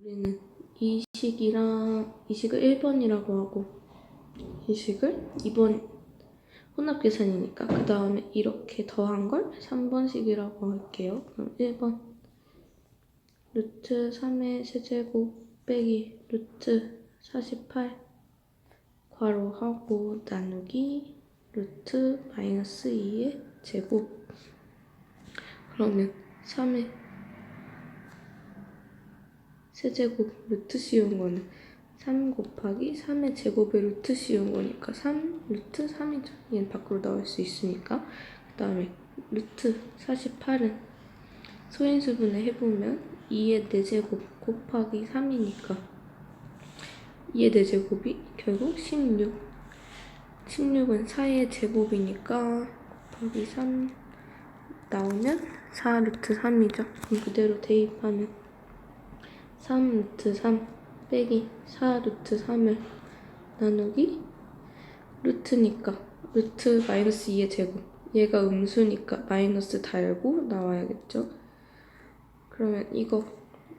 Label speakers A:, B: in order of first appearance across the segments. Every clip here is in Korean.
A: 우리는 이 식이랑 이 식을 1번이라고 하고 이 식을 2번 혼합 계산이니까 그 다음에 이렇게 더한 걸 3번식이라고 할게요. 그럼 1번 루트 3의 세제곱 빼기 루트 48 괄호하고 나누기 루트 마이너스 2의 제곱 그러면 3의 세제곱 루트 씌운 거는 3 곱하기 3의 제곱의 루트 씌운 거니까 3 루트 3이죠. 얘는 밖으로 나올 수 있으니까 그 다음에 루트 48은 소인수분해 해보면 2의 4제곱 곱하기 3이니까 2의 4제곱이 결국 16 16은 4의 제곱이니까 곱하기 3 나오면 4 루트 3이죠. 그럼 그대로 대입하면 3 루트 3 빼기 4 루트 3을 나누기 루트니까 루트 마이너스 2의 제곱 얘가 음수니까 마이너스 달고 나와야겠죠. 그러면 이거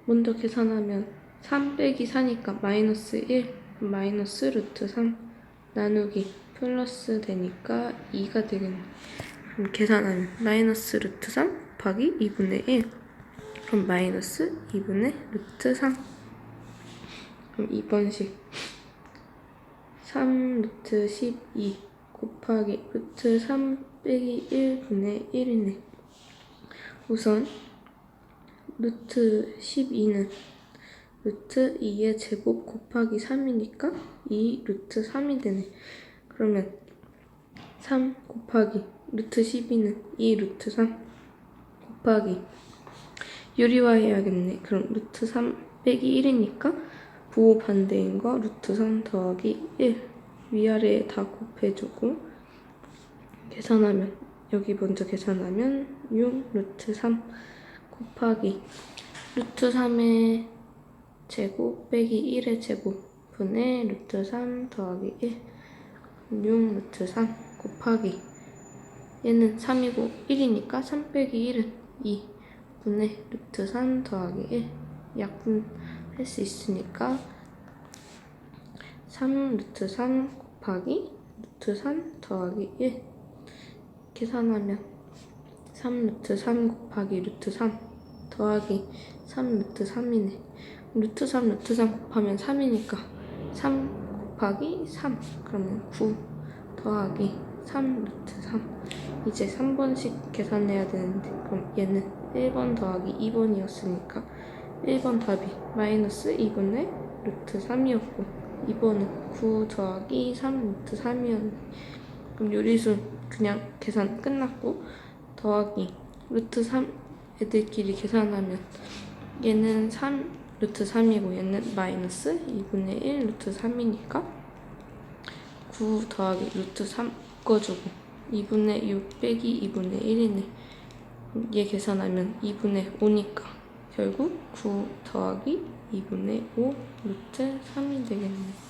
A: 먼저 계산하면 3 빼기 4니까 마이너스 1 마이너스 루트 3 나누기 플러스 되니까 2가 되겠네. 그럼 계산하면 마이너스 루트 3 곱하기 2분의 1 그럼 마이너스 2분의 루트 3 그럼 2번식 3 루트 12 곱하기 루트 3 빼기 1분의 1이네. 우선 루트 12는 루트 2의 제곱 곱하기 3이니까 2 루트 3이 되네. 그러면 3 곱하기 루트 12는 2 루트 3 곱하기 유리화 해야겠네. 그럼 루트 3 빼기 1이니까 부호 반대인 거 루트 3 더하기 1 위아래에 다 곱해주고 계산하면 여기 먼저 계산하면 6 루트 3 곱하기 루트 3의 제곱 빼기 1의 제곱 분의 루트 3 더하기 1 6 루트 3 곱하기 얘는 3이고 1이니까 3 빼기 1은 2 분의 루트 3 더하기 1 약분할 수 있으니까 3 루트 3 곱하기 루트 3 더하기 1 계산하면 3 루트 3 곱하기 루트 3 더하기 3 루트 3이네. 루트 3 루트 3 곱하면 3이니까 3 곱하기 3 그러면 9 더하기 3 루트 3 이제 3번씩 계산해야 되는데 그럼 얘는 1번 더하기 2번이었으니까 1번 답이 마이너스 2분의 루트 3이었고 2번은 9 더하기 3 루트 3이었는데 그럼 요리수 그냥 계산 끝났고 더하기 루트 3 애들끼리 계산하면 얘는 3 루트 3이고 얘는 마이너스 2분의 1 루트 3이니까 9 더하기 루트 3 묶어주고 2분의 6 빼기 2분의 1이네. 얘 계산하면 2분의 5니까 결국 9 더하기 2분의 5 루트 3이 되겠네.